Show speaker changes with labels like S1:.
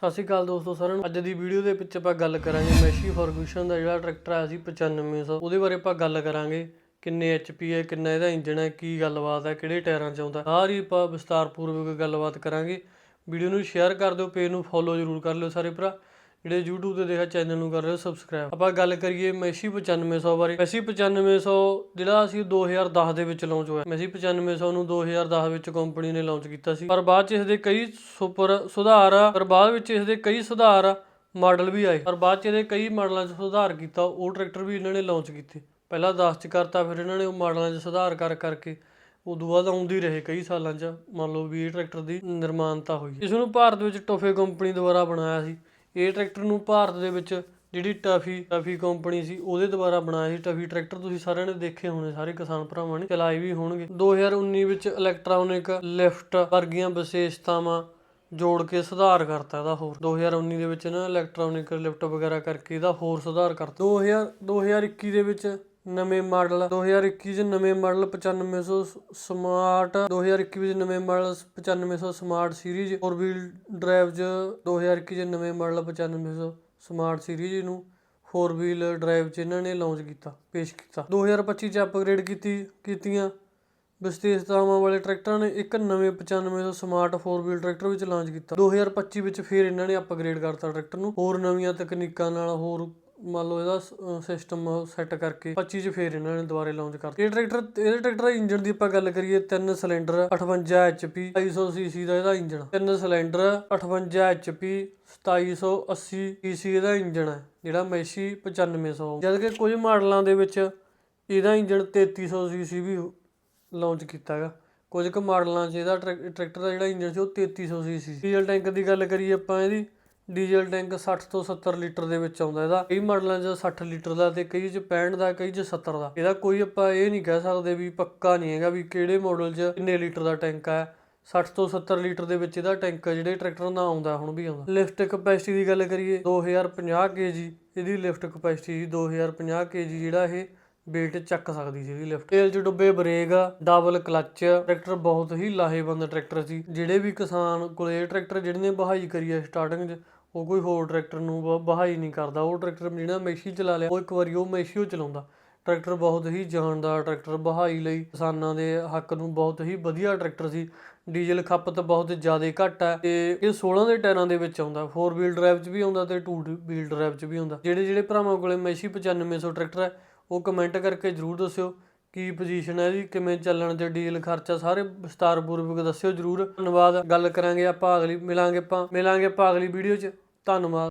S1: ਸਤਿ ਸ਼੍ਰੀ ਅਕਾਲ ਦੋਸਤੋ ਸਾਰਿਆਂ ਨੂੰ। ਅੱਜ ਦੀ ਵੀਡੀਓ ਦੇ ਵਿੱਚ ਆਪਾਂ ਗੱਲ ਕਰਾਂਗੇ ਮੈਸ਼ੀ ਫਰਗੂਸ਼ਨ ਦਾ ਜਿਹੜਾ ਟਰੈਕਟਰ ਆਇਆ ਸੀ 9500 ਉਹਦੇ ਬਾਰੇ ਆਪਾਂ ਗੱਲ ਕਰਾਂਗੇ। ਕਿੰਨੇ ਐਚਪੀ ਹੈ, ਕਿੰਨਾ ਇਹਦਾ ਇੰਜਣ ਹੈ, ਕੀ ਗੱਲਬਾਤ ਹੈ, ਕਿਹੜੇ ਟਾਇਰਾਂ 'ਚ ਆਉਂਦਾ। ਸਾਰੀ ਆਪਾਂ ਵਿਸਤਾਰਪੂਰਵਕ ਗੱਲਬਾਤ ਕਰਾਂਗੇ। ਵੀਡੀਓ ਨੂੰ ਸ਼ੇਅਰ ਕਰ ਦਿਓ, ਪੇਜ ਨੂੰ ਫੋਲੋ ਜ਼ਰੂਰ ਕਰ ਲਿਓ ਸਾਰੇ ਭਰਾ। ਜਿਹੜੇ YouTube ਤੇ ਦੇਖਾ ਚੈਨਲ ਨੂੰ ਕਰ ਰਹੇ ਹੋ ਸਬਸਕ੍ਰਾਈਬ ਆਪਾਂ ਗੱਲ ਕਰੀਏ ਮੈਸ਼ੀ 9500 ਬਾਰੇ। ਮੈਸ਼ੀ 9500 ਜਿਹੜਾ ਅਸੀਂ 2010 ਦੇ ਵਿੱਚ ਲਾਂਚ ਹੋਇਆ। ਮੈਸ਼ੀ 9500 ਨੂੰ 2010 ਵਿੱਚ ਕੰਪਨੀ ਨੇ ਲਾਂਚ ਕੀਤਾ ਸੀ। ਪਰ ਬਾਅਦ ਚ ਇਸ ਦੇ ਕਈ ਸੁਪਰ ਸੁਧਾਰ, ਪਰ ਬਾਅਦ ਵਿੱਚ ਇਸ ਦੇ ਕਈ ਸੁਧਾਰ ਮਾਡਲ ਵੀ ਆਏ। ਪਰ ਬਾਅਦ ਚ ਇਹਦੇ ਕਈ ਮਾਡਲਾਂ 'ਚ ਸੁਧਾਰ ਕੀਤਾ, ਉਹ ਟਰੈਕਟਰ ਵੀ ਇਹਨਾਂ ਨੇ ਲਾਂਚ ਕੀਤੇ। ਪਹਿਲਾਂ 10 ਚ ਕਰਤਾ, ਫਿਰ ਇਹਨਾਂ ਨੇ ਉਹ ਮਾਡਲਾਂ 'ਚ ਸੁਧਾਰ ਕਰ ਕਰਕੇ ਉਦੋਂ ਬਾਅਦ ਆਉਂਦੀ ਰਹੇ ਕਈ ਸਾਲਾਂ 'ਚ। ਮੰਨ ਲਓ ਵੀ ਇਹ ਟਰੈਕਟਰ ਦੀ ਨਿਰਮਾਣਤਾ ਹੋਈ। ਇਸ ਨੂੰ ਭਾਰਤ ਵਿੱਚ ਟੋਫੇ ਕੰਪਨੀ ਦੁਆਰਾ ਬਣਾਇਆ ਸੀ। ਇਹ ਟਰੈਕਟਰ ਨੂੰ ਭਾਰਤ ਦੇ ਵਿੱਚ ਜਿਹੜੀ ਟਫੀ ਟਫੀ ਕੰਪਨੀ ਸੀ, ਉਹਦੇ ਦੁਆਰਾ ਬਣਾਇਆ ਸੀ ਟਫੀ ਟਰੈਕਟਰ। ਤੁਸੀਂ ਸਾਰਿਆਂ ਨੇ ਦੇਖੇ ਹੋਣੇ, ਸਾਰੇ ਕਿਸਾਨ ਭਰਾਵਾਂ ਨੇ, ਚਲਾਏ ਵੀ ਹੋਣਗੇ। 2019 ਵਿੱਚ ਇਲੈਕਟ੍ਰੋਨਿਕ ਲਿਫਟ ਵਰਗੀਆਂ ਵਿਸ਼ੇਸ਼ਤਾਵਾਂ ਜੋੜ ਕੇ ਸੁਧਾਰ ਕਰਤਾ ਇਹਦਾ ਹੋਰ। 2019 ਦੇ ਵਿੱਚ ਨਾ ਇਲੈਕਟ੍ਰੋਨਿਕ ਲਿਫਟ ਵਗੈਰਾ ਕਰਕੇ ਇਹਦਾ ਹੋਰ ਸੁਧਾਰ ਕਰਤਾ। 2000 2021 ਦੇ ਵਿੱਚ ਨਵੇਂ ਮਾਡਲ 2021 ਚ ਨਵੇਂ ਮਾਡਲ 9500 ਸਮਾਰਟ 2021 ਵਿੱਚ ਨਵੇਂ model 9500 smart series, four wheel drive ਚ 2021 ਚ ਨਵੇਂ ਮਾਡਲ 9500 ਸਮਾਰਟ ਸੀਰੀਜ਼ ਨੂੰ ਫੋਰ ਵੀਲ ਡਰਾਈਵ ਚ ਇਹਨਾਂ ਨੇ ਲਾਂਚ ਕੀਤਾ, ਪੇਸ਼ ਕੀਤਾ। 2025 ਚ ਅਪਗ੍ਰੇਡ ਕੀਤੀ, ਕੀਤੀਆਂ ਵਿਸ਼ੇਸ਼ਤਾਵਾਂ ਵਾਲੇ ਟਰੈਕਟਰਾਂ ਨੇ ਇੱਕ ਨਵੇਂ 9500 ਸਮਾਰਟ 4 ਵੀਲ ਟਰੈਕਟਰ ਵਿੱਚ ਲਾਂਚ ਕੀਤਾ। 2025 ਵਿੱਚ ਫਿਰ ਇਹਨਾਂ ਨੇ ਅਪਗ੍ਰੇਡ ਕਰਤਾ ਟਰੈਕਟਰ ਨੂੰ। ਹੋਰ ਨਵੀਆਂ ਤਕਨੀਕਾਂ ਨਾਲ ਹੋਰ ਮੰਨ ਲਓ ਇਹਦਾ ਸਿਸਟਮ ਸੈੱਟ ਕਰਕੇ 25 ਚ ਫੇਰ ਇਹਨਾਂ ਨੇ ਦੁਬਾਰੇ ਲਾਂਚ ਕਰਤਾ। ਇਹ ਟਰੈਕਟਰ ਇਹ ਟਰੈਕਟਰ ਦਾ ਇੰਜਨ ਦੀ ਆਪਾਂ ਗੱਲ ਕਰੀਏ, ਤਿੰਨ ਸਿਲੰਡਰ 58 HP 250 ਸੀਸੀ ਦਾ ਇਹਦਾ ਇੰਜਨ ਤਿੰਨ ਸਿਲੰਡਰ 58 HP 2780 ਸੀਸੀ ਇਹਦਾ ਇੰਜਨ ਹੈ, ਜਿਹੜਾ ਮੈਸ਼ੀ 9500 ਜਦ ਕਿ ਕੁਝ ਮਾਡਲਾਂ ਦੇ ਵਿੱਚ ਇਹਦਾ ਇੰਜਨ 3300 ਸੀਸੀ ਵੀ ਲਾਂਚ ਕੀਤਾ ਹੈਗਾ। ਕੁਝ ਕੁ ਮਾਡਲਾਂ 'ਚ ਇਹਦਾ ਟਰੈਕ- ਟਰੈਕਟਰ ਦਾ ਜਿਹੜਾ ਇੰਜਨ ਸੀ ਉਹ 3300 ਸੀਸੀ ਡੀਜ਼ਲ ਟੈਂਕ ਦੀ ਗੱਲ ਕਰੀਏ ਆਪਾਂ ਇਹਦੀ ਡੀਜ਼ਲ ਟੈਂਕ 60 ਤੋਂ 70 ਲੀਟਰ ਦੇ ਵਿੱਚ ਆਉਂਦਾ ਇਹਦਾ। ਕਈ ਮਾਡਲਾਂ 'ਚ 60 ਲੀਟਰ ਦਾ ਤੇ ਕਈ 'ਚ 65 ਦਾ, ਕਈ 'ਚ 70 ਦਾ। ਇਹਦਾ ਕੋਈ ਆਪਾਂ ਇਹ ਨਹੀਂ ਕਹਿ ਸਕਦੇ ਵੀ ਪੱਕਾ ਨਹੀਂ ਹੈਗਾ ਵੀ ਕਿਹੜੇ ਮਾਡਲ 'ਚ ਕਿੰਨੇ ਲੀਟਰ ਦਾ ਟੈਂਕ ਹੈ 60 ਤੋਂ 70 ਲੀਟਰ ਦੇ ਵਿੱਚ ਇਹਦਾ ਟੈਂਕ ਜਿਹੜੇ ਟਰੈਕਟਰਾਂ ਦਾ ਆਉਂਦਾ, ਹੁਣ ਵੀ ਆਉਂਦਾ। ਲਿਫਟ ਕਪੈਸਿਟੀ ਦੀ ਗੱਲ ਕਰੀਏ 2050 ਕੇਜੀ ਇਹਦੀ ਲਿਫਟ ਕਪੈਸਿਟੀ 2050 ਕੇਜੀ ਜਿਹੜਾ ਇਹ ਵੇਟ ਚੱਕ ਸਕਦੀ ਸੀ ਇਹਦੀ ਲਿਫਟ। ਤੇਲ 'ਚ ਡੁੱਬੇ ਬ੍ਰੇਕ, ਡਬਲ ਕਲੱਚ, ਟਰੈਕਟਰ ਬਹੁਤ ਹੀ ਲਾਹੇਵੰਦ ਟਰੈਕਟਰ ਸੀ। ਜਿਹੜੇ ਵੀ ਕਿਸਾਨ ਕੋਲੇ ਇਹ ਟਰੈਕਟਰ ਜਿਹੜੇ ਨੇ ਬਹਾਈ ਕਰੀ ਹੈ ਸਟਾਰਟਿੰਗ 'ਚ ਉਹ ਕੋਈ ਹੋਰ ਟਰੈਕਟਰ ਨੂੰ ਬ- ਬਹਾਈ ਨਹੀਂ ਕਰਦਾ। ਉਹ ਟਰੈਕਟਰ ਜਿਹੜਾ ਮੈਸ਼ੀ ਚਲਾ ਲਿਆ, ਉਹ ਇੱਕ ਵਾਰੀ ਉਹ ਮੈਸ਼ੀ ਓ ਚਲਾਉਂਦਾ। ਟਰੈਕਟਰ ਬਹੁਤ ਹੀ ਜਾਨਦਾਰ ਟਰੈਕਟਰ, ਬਹਾਈ ਲਈ ਕਿਸਾਨਾਂ ਦੇ ਹੱਕ ਨੂੰ ਬਹੁਤ ਹੀ ਵਧੀਆ ਟਰੈਕਟਰ ਸੀ। ਡੀਜ਼ਲ ਖਪਤ ਬਹੁਤ ਜ਼ਿਆਦਾ ਘੱਟ ਹੈ ਤੇ ਇਹ 16 ਦੇ ਟਾਇਰਾਂ ਦੇ ਵਿੱਚ ਆਉਂਦਾ। 4 ਵੀਲ ਡਰਾਈਵ 'ਚ ਵੀ ਆਉਂਦਾ ਤੇ 2 ਵੀਲ ਡਰਾਈਵ 'ਚ ਵੀ ਆਉਂਦਾ। ਜਿਹੜੇ ਜਿਹੜੇ ਭਰਾਵਾਂ ਕੋਲੇ ਮੈਸ਼ੀ 9500 ਟਰੈਕਟਰ ਹੈ, ਉਹ ਕਮੈਂਟ ਕਰਕੇ ਜਰੂਰ ਦੱਸਿਓ। ਕੀ ਪੋਜੀਸ਼ਨ ਹੈ ਇਹਦੀ ਕਿਵੇਂ ਚੱਲਣ ਤੇ ਡੀਲ ਖਰਚਾ ਸਾਰੇ ਵਿਸਤਾਰਪੂਰਵਕ ਦੱਸਿਓ ਜਰੂਰ। ਧੰਨਵਾਦ। ਗੱਲ ਕਰਾਂਗੇ ਆਪਾਂ ਅਗਲੀ, ਮਿਲਾਂਗੇ ਆਪਾਂ ਮਿਲਾਂਗੇ ਆਪਾਂ ਅਗਲੀ ਵੀਡੀਓ 'ਚ। ਧੰਨਵਾਦ।